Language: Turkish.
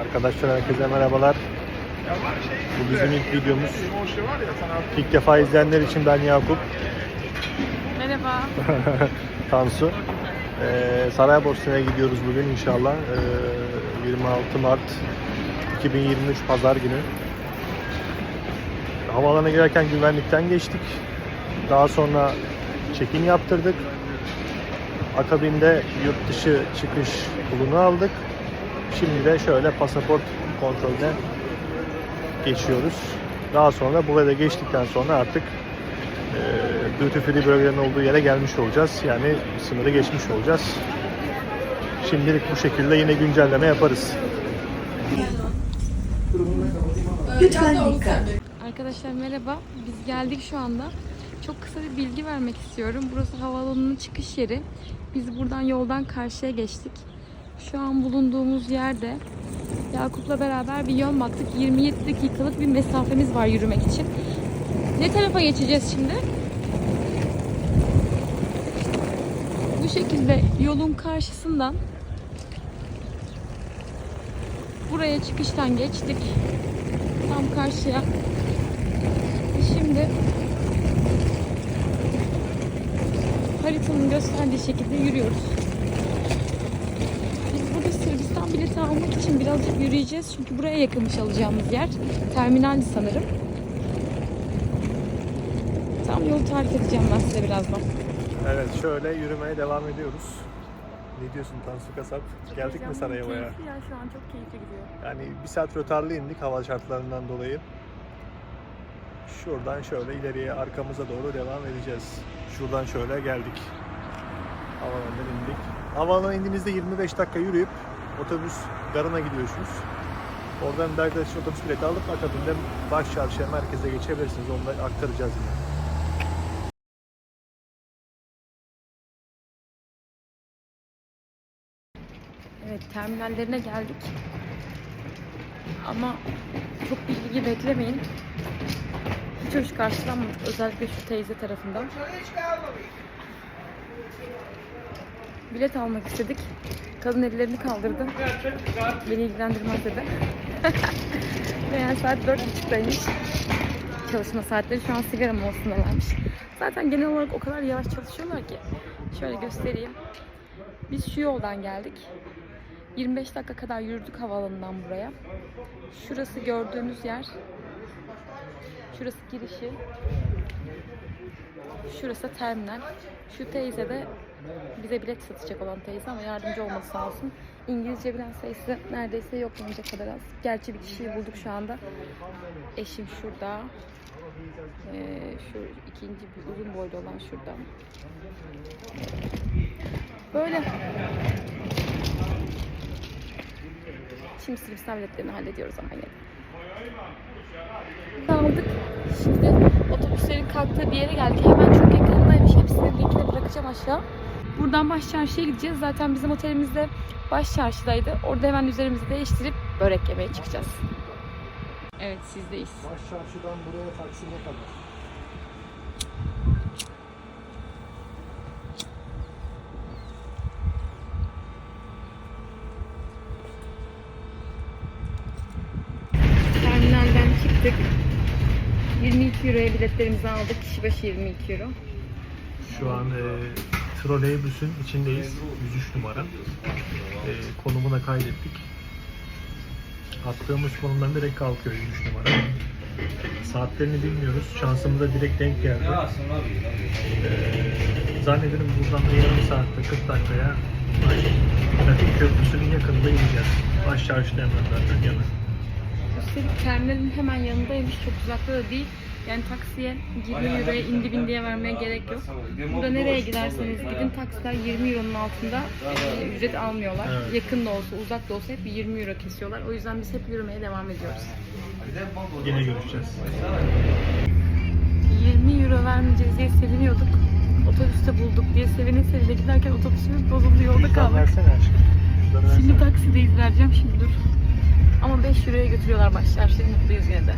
Arkadaşlar herkese merhabalar. Bu bizim ilk videomuz. İlk defa izleyenler için ben Yakup, Merhaba. Tansu. Ee, Saraybosna'ya gidiyoruz bugün inşallah. Ee, 26 Mart 2023 Pazar günü. Havaalanına girerken güvenlikten geçtik. Daha sonra check-in yaptırdık. Akabinde yurt dışı çıkış pulunu aldık. Şimdi de şöyle pasaport kontrolüne geçiyoruz. Daha sonra buraya da geçtikten sonra artık e, duty free bölgelerin olduğu yere gelmiş olacağız. Yani sınırı geçmiş olacağız. Şimdilik bu şekilde yine güncelleme yaparız. Lütfen dikkat. Arkadaşlar merhaba. Biz geldik şu anda. Çok kısa bir bilgi vermek istiyorum. Burası havaalanının çıkış yeri. Biz buradan yoldan karşıya geçtik. Şu an bulunduğumuz yerde Yakup'la beraber bir yön baktık. 27 dakikalık bir mesafemiz var yürümek için. Ne tarafa geçeceğiz şimdi? Bu şekilde yolun karşısından buraya çıkıştan geçtik. Tam karşıya. Şimdi haritanın gösterdiği şekilde yürüyoruz. Biz burada Sırbistan bileti almak için birazcık yürüyeceğiz. Çünkü buraya yakınmış alacağımız yer. Terminaldi sanırım. Tam yolu tarif edeceğim ben size birazdan. Evet şöyle yürümeye devam ediyoruz. Ne diyorsun Tansu Kasap? Geldik mi Sarajevo'ya? ya şu an çok keyifli gidiyor. Yani bir saat rötarlı indik hava şartlarından dolayı. Şuradan şöyle ileriye arkamıza doğru devam edeceğiz. Şuradan şöyle geldik. Havalandan indik. Havalandan indiğinizde 25 dakika yürüyüp otobüs garına gidiyorsunuz. Oradan da arkadaşın otobüs bileti alıp akabinde baş çarşıya merkeze geçebilirsiniz. Onu da aktaracağız yine. Evet terminallerine geldik. Ama çok bilgi beklemeyin. Hiç hoş karşılanmadık. Özellikle şu teyze tarafından. Bilet almak istedik. Kadın ellerini kaldırdı. Beni ilgilendirmez dedi. Meğer saat 4.30'daymış. Çalışma saatleri şu an sigara molasındalarmış. Zaten genel olarak o kadar yavaş çalışıyorlar ki. Şöyle göstereyim. Biz şu yoldan geldik. 25 dakika kadar yürüdük havaalanından buraya. Şurası gördüğünüz yer. Şurası girişi. Şurası terminal. Şu teyze de bize bilet satacak olan teyze ama yardımcı olması sağ olsun. İngilizce bilen sayısı neredeyse yok denecek kadar az. Gerçi bir kişiyi bulduk şu anda. Eşim şurada. Ee, şu ikinci bir uzun boylu olan şurada. Böyle. Şimdi Sırbistan biletlerini hallediyoruz ama yine. Aldık. Kalktığı bir yere geldik. Hemen çok yakınındaymış. Hepsinin linkini bırakacağım aşağı. Buradan baş çarşıya gideceğiz. Zaten bizim otelimiz de baş çarşıdaydı. Orada hemen üzerimizi değiştirip börek yemeye çıkacağız. Evet sizdeyiz. Baş çarşıdan buraya Taksim'e kadar. Terminalden çıktık. 22 euroya biletlerimizi aldık. Kişi başı 22 euro. Şu an e, troleybüsün içindeyiz. 103 numara. E, konumuna kaydettik. Attığımız konumdan direkt kalkıyor 103 numara. Saatlerini bilmiyoruz. Şansımıza direkt denk geldi. E, zannederim buradan da yarım saatte 40 dakikaya trafik köprüsünün yakınında ineceğiz. Baş çarşıda hemen zaten yana. Üstelik terminalin hemen yanındaymış. Çok uzakta da değil. Yani taksiye 20 euroya indi bin diye vermeye gerek yok. Burada nereye giderseniz gidin taksiler 20 euronun altında e, ücret almıyorlar. Evet. Yakın da olsa uzak da olsa hep 20 euro kesiyorlar. O yüzden biz hep yürümeye devam ediyoruz. Yine görüşeceğiz. 20 euro vermeyeceğiz diye seviniyorduk. Otobüste bulduk diye sevine sevine giderken otobüsümüz bozuldu yolda kaldık. Şimdi taksideyiz vereceğim şimdi dur. Ama 5 euroya götürüyorlar baş çarşıya mutluyuz yine de.